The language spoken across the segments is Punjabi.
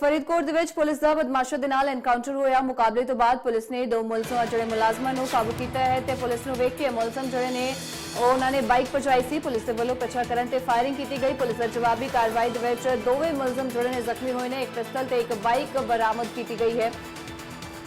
ਫਰੀਦਕੋਟ ਦੇ ਵਿੱਚ ਪੁਲਿਸ ਦਾ ਬਦਮਾਸ਼ਾਂ ਦੇ ਨਾਲ ਐਨਕਾਊਂਟਰ ਹੋਇਆ। ਮੁਕਾਬਲੇ ਤੋਂ ਬਾਅਦ ਪੁਲਿਸ ਨੇ ਦੋ ਮੁਲਜ਼ਮਾਂ ਜਿਹੜੇ ਮੁਲਾਜ਼ਮਾਂ ਨੂੰ ਕਾਬੂ ਕੀਤਾ ਹੈ ਤੇ ਪੁਲਿਸ ਨੂੰ ਵੇਖ ਕੇ ਮੁਲਜ਼ਮ ਜਿਹੜੇ ਨੇ, ਉਹ ਉਹਨਾਂ ਨੇ ਬਾਈਕ ਭਜਾਈ ਸੀ। ਪੁਲਿਸ ਦੇ ਵੱਲੋਂ ਪਿੱਛਾ ਕਰਨ ਤੇ ਫਾਇਰਿੰਗ ਕੀਤੀ ਗਈ। ਪੁਲਿਸ ਦੀ ਜਵਾਬੀ ਕਾਰਵਾਈ ਦੇ ਵਿੱਚ ਦੋਵੇਂ ਮੁਲਜ਼ਮ ਜਿਹੜੇ ਨੇ ਜ਼ਖਮੀ ਹੋਏ ਨੇ। ਇੱਕ ਪਿਸਤਲ ਤੇ ਇੱਕ ਬਾਈਕ ਬਰਾਮਦ ਕੀਤੀ ਗਈ ਹੈ।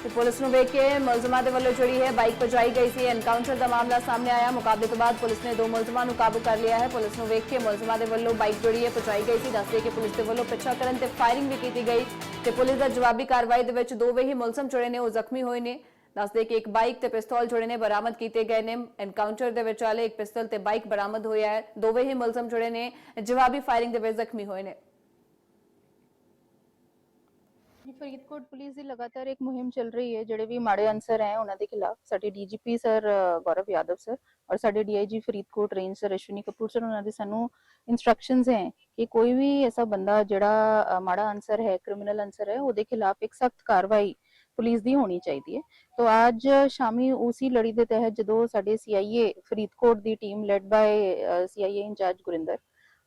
ਤੇ ਪੁਲਿਸ ਨੂੰ ਵੇਖ ਕੇ ਮੁਲਜ਼ਮਾਂ ਦੇ ਵੱਲੋਂ ਜਿਹੜੀ ਹੈ ਬਾਈਕ ਭਜਾਈ ਗਈ ਸੀ। ਐਨਕਾਊਂਟਰ ਦਾ ਮਾਮਲਾ ਸਾਹਮਣੇ ਆਇਆ। ਮੁਕਾਬਲੇ ਤੋਂ ਬਾਅਦ ਪੁਲਿਸ ਨੇ ਦੋ ਮੁਲਜ਼ਮਾਂ ਨੂੰ ਕਾਬੂ ਕਰ ਲਿਆ ਹੈ। ਪੁਲਿਸ ਨੂੰ ਵੇਖ ਕੇ ਮੁਲਜ਼ਮਾਂ ਦੇ ਵੱਲੋਂ ਬਾਈਕ ਜਿਹੜੀ ਹੈ ਭਜਾਈ ਗਈ ਸੀ। ਦੱਸਦੇ ਕਿ ਪੁਲਿਸ ਦੇ ਵੱਲੋਂ ਪਿੱਛਾ ਕਰਨ ਤੇ ਫਾਇਰਿੰਗ ਵੀ ਕੀਤੀ ਗਈ ਤੇ ਪੁਲਿਸ ਦਾ ਜਵਾਬੀ ਕਾਰਵਾਈ ਦੇ ਵਿੱਚ ਦੋਵੇਂ ਹੀ ਮੁਲਜ਼ਮ ਜਿਹੜੇ ਨੇ, ਉਹ ਜ਼ਖਮੀ ਹੋਏ ਨੇ। ਦੱਸਦੇ ਕਿ ਇੱਕ ਬਾਈਕ ਤੇ ਪਿਸਤੌਲ ਜਿਹੜੇ ਨੇ, ਬਰਾਮਦ ਕੀਤੇ ਗਏ ਨੇ। ਐਨਕਾਊਂਟਰ ਦੇ ਵਿਚਾਲੇ ਇੱਕ ਪਿਸਤਲ ਤੇ ਬਾਈਕ ਬਰਾਮਦ ਹੋਇਆ ਹੈ। ਦੋਵੇਂ ਹੀ ਮੁਲਜ਼ਮ ਜਿਹੜੇ ਨੇ। ਜਵਾਬੀ ਫਾਇਰਿੰਗ ਦੇ ਵਿੱਚ ਜ਼ਖਮੀ ਹੋਏ ਨੇ ਜੀ ਫਰੀਦਕੋਟ ਪੁਲਿਸ ਦੀ ਲਗਾਤਾਰ ਇੱਕ ਮੁਹਿੰਮ ਚੱਲ ਰਹੀ ਹੈ, ਜਿਹੜੇ ਵੀ ਮਾੜੇ ਅਨਸਰ ਹੈ, ਉਹਨਾਂ ਦੇ ਖਿਲਾਫ ਸਾਡੇ DGP sir Gaurav Yadav sir ਔਰ ਸਾਡੇ DIG Faridkot range sir Ashwani Kapoor sir, ਉਹਨਾਂ ਦੇ ਸਾਨੂੰ ਇਨਸਟਰਕਸ਼ਨਸ ਹੈ ਕਿ ਕੋਈ ਵੀ ਐਸਾ ਬੰਦਾ ਜਿਹੜਾ ਮਾੜਾ ਅਨਸਰ ਹੈ ਕ੍ਰਿਮੀਨਲ ਅਨਸਰ ਹੈ, ਉਹਦੇ ਖਿਲਾਫ ਇੱਕ ਸਖਤ ਕਾਰਵਾਈ ਪੁਲਿਸ ਦੀ ਹੋਣੀ ਚਾਹੀਦੀ ਹੈ। ਤੋ ਅੱਜ ਸ਼ਾਮੀ ਉਸੇ ਲੜੀ ਦੇ ਤਹਿਤ ਜਦੋਂ ਸਾਡੇ CIA Faridkot the team led by CIA incharge Gurinder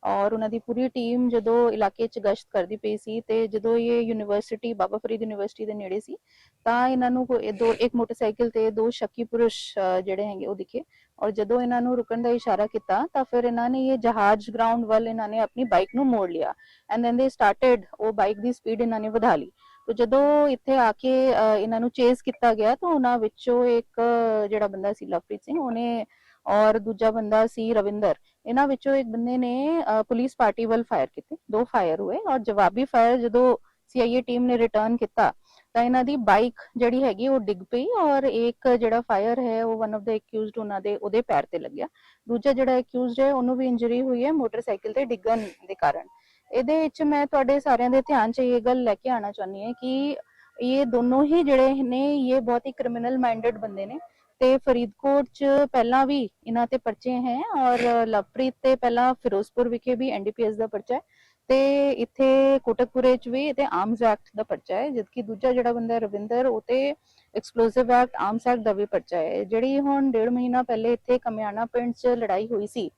ਔਰ ਉਹਨਾਂ ਦੀ ਪੂਰੀ ਟੀਮ ਜਦੋਂ ਇਲਾਕੇ 'ਚ ਗਸ਼ਤ ਕਰਦੀ ਪਈ ਸੀ ਤੇ ਜਦੋਂ ਇਹ ਯੂਨੀਵਰਸਿਟੀ ਬਾਬਾ ਫਰੀਦ ਯੂਨੀਵਰਸਿਟੀ ਦੇ ਨੇੜੇ ਸੀ, ਤਾਂ ਇਹਨਾਂ ਨੂੰ ਕੋਈ- ਦੋ, ਇੱਕ ਮੋਟਰਸਾਈਕਲ ਤੇ ਦੋ ਸ਼ੱਕੀ ਪੁਰਸ਼ ਜਿਹੜੇ ਹੈਗੇ ਉਹ ਦਿਖੇ। ਔਰ ਜਦੋਂ ਇਹਨਾਂ ਨੂੰ ਰੁਕਣ ਦਾ ਇਸ਼ਾਰਾ ਕੀਤਾ, ਤਾਂ ਫਿਰ ਇਹਨਾਂ ਨੇ ਇਹ ਜਹਾਜ਼ ਗਰਾਊਂਡ ਵੱਲ ਇਹਨਾਂ ਨੇ ਆਪਣੀ ਬਾਈਕ ਨੂੰ ਮੋੜ ਲਿਆ। ਐਂਡ ਦੈਨ ਦੇ ਸਟਾਰਟਡ ਉਹ ਬਾਈਕ ਦੀ ਸਪੀਡ ਇਹਨਾਂ ਨੇ ਵਧਾ ਲਈ। ਤੋ ਜਦੋਂ ਇੱਥੇ ਆ ਕੇ ਇਹਨਾਂ ਨੂੰ ਚੇਸ ਕੀਤਾ ਗਿਆ, ਤਾਂ ਉਹਨਾਂ ਵਿੱਚੋਂ ਇੱਕ, ਜਿਹੜਾ ਬੰਦਾ ਸੀ ਲਵਪ੍ਰੀਤ ਸਿੰਘ, ਉਹਨੇ ਔਰ ਦੂਜਾ ਬੰਦਾ ਸੀ ਰਵਿੰਦਰ। ਇਹਨਾਂ ਵਿੱਚੋਂ ਇੱਕ ਬੰਦੇ ਨੇ ਪੁਲਿਸ ਪਾਰਟੀ ਵੱਲ ਫਾਇਰ ਕੀਤੇ। ਦੋ ਫਾਇਰ ਹੋਏ ਔਰ ਜਵਾਬੀ ਫਾਇਰ ਜਦੋਂ ਸੀਆਈਏ ਟੀਮ ਨੇ ਰਿਟਰਨ ਕੀਤਾ, ਤਾਂ ਇਹਨਾਂ ਦੀ ਬਾਈਕ ਜਿਹੜੀ ਹੈਗੀ ਉਹ ਡਿੱਗ ਪਈ ਔਰ ਇੱਕ ਜਿਹੜਾ ਫਾਇਰ ਹੈ ਉਹ ਵਨ ਆਫ ਦਾ ਅਕਿਊਜ਼ਡ ਉਹਨਾਂ ਦੇ, ਉਹਦੇ ਪੈਰ ਤੇ ਲੱਗਿਆ। ਦੂਜਾ ਜਿਹੜਾ ਅਕਿਊਜ਼ਡ ਹੈ, ਉਹਨੂੰ ਵੀ ਇੰਜਰੀ ਹੋਈ ਹੈ, ਮੋਟਰਸਾਈਕਲ ਤੇ ਡਿੱਗਣ ਦੇ ਕਾਰਨ। ਇਹਦੇ ਵਿੱਚ ਮੈਂ ਤੁਹਾਡੇ ਸਾਰਿਆਂ ਦੇ ਧਿਆਨ 'ਚ ਇਹ ਗੱਲ ਲੈ ਕੇ ਆਣਾ ਚਾਹੁੰਦੀ ਹਾਂ ਕਿ ਇਹ ਦੋਨੋਂ ਹੀ ਜਿਹੜੇ ਨੇ, ਇਹ ਬਹੁਤ ਹੀ ਕ੍ਰਿਮੀਨਲ ਮਾਈਂਡਡ ਬੰਦੇ ਨੇ। ਤੇ ਫਰੀਦਕੋਟ 'ਚ ਪਹਿਲਾਂ ਵੀ ਇਹਨਾਂ ਤੇ ਪਰਚੇ ਹੈ ਔਰ ਲਵਪ੍ਰੀਤ ਤੇ ਪਹਿਲਾਂ ਫਿਰੋਜ਼ਪੁਰ ਵਿਖੇ ਵੀ ਐਨਡੀਪੀਐਸ ਦਾ ਪਰਚਾ ਹੈ ਤੇ ਇੱਥੇ ਕੋਟਕਪੁਰੇ 'ਚ ਵੀ ਤੇ ਆਰਮਸ ਐਕਟ ਦਾ ਪਰਚਾ ਹੈ ਜਦਕਿ ਦੂਜਾ ਜਿਹੜਾ ਬੰਦਾ ਰਵਿੰਦਰ, ਉਹ ਤੇ ਐਕਸਪਲੋਸਿਵ ਐਕਟ ਆਰਮਸ ਐਕਟ ਦਾ ਵੀ ਪਰਚਾ ਹੈ, ਜਿਹੜੀ ਹੁਣ ਡੇਢ ਮਹੀਨਾ ਪਹਿਲੇ ਇੱਥੇ ਕਮਿਆਣਾ ਪਿੰਡ 'ਚ ਲੜਾਈ ਹੋਈ ਸੀ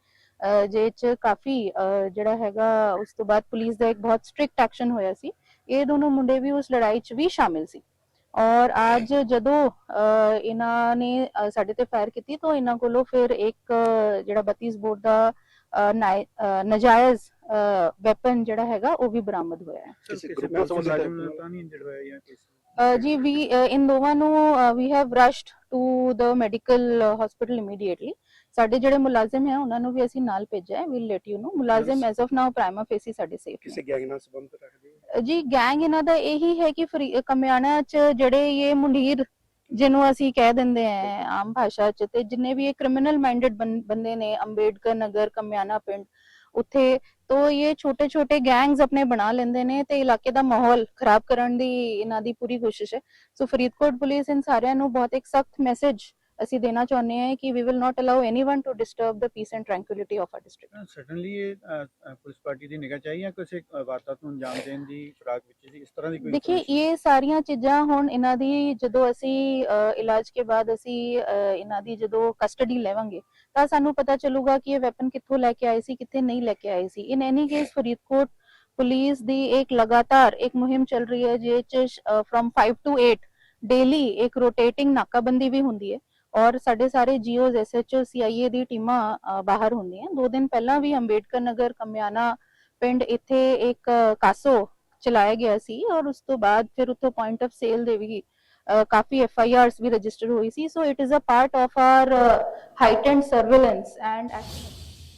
ਜੇ 'ਚ ਕਾਫੀ, ਅਹ ਜਿਹੜਾ ਹੈਗਾ ਉਸ ਤੋਂ ਬਾਅਦ ਪੁਲਿਸ ਦਾ ਇੱਕ ਬਹੁਤ ਸਟ੍ਰਿਕਟ ਐਕਸ਼ਨ ਹੋਇਆ ਸੀ, ਇਹ ਦੋਨੋਂ ਮੁੰਡੇ ਵੀ ਉਸ ਲੜਾਈ 'ਚ ਵੀ ਸ਼ਾਮਿਲ ਸੀ। ਔਰ ਅੱਜ ਜਦੋਂ ਇਹਨਾਂ ਨੇ ਸਾਡੇ ਤੇ ਫਾਇਰ ਕੀਤੀ ਤਾਂ ਇਹਨਾਂ ਕੋਲੋਂ ਫਿਰ ਇੱਕ ਜਿਹੜਾ 32 ਬੋਰ ਦਾ ਨਜਾਇਜ਼ ਵੈਪਨ ਜਿਹੜਾ ਹੈਗਾ ਉਹ ਵੀ ਬਰਾਮਦ ਹੋਇਆ ਹੈ। ਕਿਸੇ ਗਰੁੱਪ ਨਾਲ ਸੰਬੰਧਿਤ ਤਾਂ ਨਹੀਂ ਇੰਜਰਡ ਹੋਇਆ ਜਾਂ ਕਿਸੇ ਜੀ ਵੀ ਇਨ ਦੋਵਾਂ ਨੂੰ we have rushed to the medical hospital immediately ਸਾਡੇ ਜਿਹੜੇ ਮੁਲਾਜ਼ਮ ਹੈ ਉਹਨਾਂ ਨੂੰ ਵੀ ਅਸੀਂ ਨਾਲ ਭੇਜਿਆ ਹੈ ਵੀਲ ਲੈਟ ਯੂ ਨੋ ਮੁਲਾਜ਼ਮ as of now prima facie ਸਾਡੇ ਸੇਫ ਕਿਸੇ ਗੈਂਗ ਨਾਲ ਸੰਬੰਧ ਰੱਖਦੇ ਹੋ? ਜੀ ਗੈਂਗ ਇਹਨਾਂ ਦਾ ਇਹੀ ਹੈ ਕਿ ਫਰੀ- ਕਮਿਆਣਾ ਚ ਜਿਹੜੇ ਇਹ ਮੁੰਡੀਰ ਜਿਹਨੂੰ ਅਸੀਂ ਕਹਿ ਦਿੰਦੇ ਆ ਆਮ ਭਾਸ਼ਾ ਚ ਤੇ ਜਿੰਨੇ ਵੀ ਇਹ ਕ੍ਰਿਮੀਨਲ ਮਾਈਂਡਡ ਬੰਦੇ ਨੇ ਅੰਬੇਡਕਰ ਨਗਰ ਕਮਿਆਣਾ ਪਿੰਡ ਉੱਥੇ ਤੋ ਇਹ ਛੋਟੇ ਛੋਟੇ ਗੈਂਗਸ ਆਪਣੇ ਬਣਾ ਲੈਂਦੇ ਨੇ ਤੇ ਇਲਾਕੇ ਦਾ ਮਾਹੌਲ ਖਰਾਬ ਕਰਨ ਦੀ ਇਹਨਾਂ ਦੀ ਪੂਰੀ ਕੋਸ਼ਿਸ਼ ਹੈ। ਸੋ ਫਰੀਦਕੋਟ ਪੁਲਿਸ ਇਨ ਸਾਰਿਆਂ ਨੂੰ ਬਹੁਤ ਇੱਕ ਸਖਤ ਮੈਸੇਜ ਅਸੀਂ ਦੇਣਾ ਚਾਹੁੰਦੇ ਹਾਂ ਕਿ we will not allow anyone to disturb the peace and tranquillity of our district ਇਹ ਅ, ਪੁਲਿਸ ਪਾਰਟੀ ਦੀ ਨਿਗਾਹ ਚਾਹੀ ਜਾਂ ਕਿਸੇ ਵਾਰਦਾਤ ਨੂੰ ਅੰਜਾਮ ਦੇਣ ਦੀ ਫਰਾਕ ਵਿੱਚ ਸੀ? ਇਸ ਤਰ੍ਹਾਂ ਦੀ ਕੋਈ information? ਇਹ ਸਾਰੀਆਂ ਚੀਜ਼ਾਂ ਹੁਣ ਇਹਨਾਂ ਦੀ ਜਦੋਂ ਅਸੀਂ ਇਲਾਜ ਕੇ ਬਾਅਦ ਅਸੀਂ ਇਹਨਾਂ ਦੀ ਜਦੋਂ ਕਸਟਡੀ ਲੈਵਾਂਗੇ ਤਾਂ ਸਾਨੂੰ ਪਤਾ ਚੱਲੂਗਾ ਕਿ ਇਹ ਵੈਪਨ ਕਿੱਥੋਂ ਲੈ ਕੇ ਆਏ ਸੀ ਕਿੱਥੇ ਨਹੀਂ ਲੈ ਕੇ ਆਏ ਸੀ। In any case Faridkot police ਦੀ ਇੱਕ ਲਗਾਤਾਰ ਇੱਕ ਮੁਹਿੰਮ ਚੱਲ ਰਹੀ ਹੈ ਜਿਹ ਚ ਫਰਮ 5 ਟੂ 8 ਡੇਲੀ ਇੱਕ ਰੋਟੇਟਿੰਗ ਨਾਕਾਬੰਦੀ ਵੀ ਹੁੰਦੀ ਹੈ। ਔਰ ਸਾਡੇ ਸਾਰੇ ਜੀਓਜ਼, ਐਸਐਚਓ, ਸੀਆਈਏ ਦੀ ਟੀਮਾਂ ਬਾਹਰ ਹੁੰਦੀਆਂ। ਦੋ ਦਿਨ ਪਹਿਲਾਂ ਵੀ ਅੰਬੇਡਕਰ ਨਗਰ ਕਮਿਆਣਾ ਪਿੰਡ ਇੱਥੇ ਇੱਕ ਕਾਸੋ ਚਲਾਇਆ ਗਿਆ ਸੀ ਔਰ ਉਸ ਤੋਂ ਬਾਅਦ ਫਿਰ ਉੱਥੋਂ ਪੁਆਇੰਟ ਆਫ ਸੇਲ ਦੇ ਵੀ ਕਾਫੀ ਐਫ ਆਈ ਆਰਸ ਵੀ ਰਜਿਸਟਰ ਹੋਈ ਸੀ। So it is a part of our ਹਾਈਟੈਂਡ surveillance and action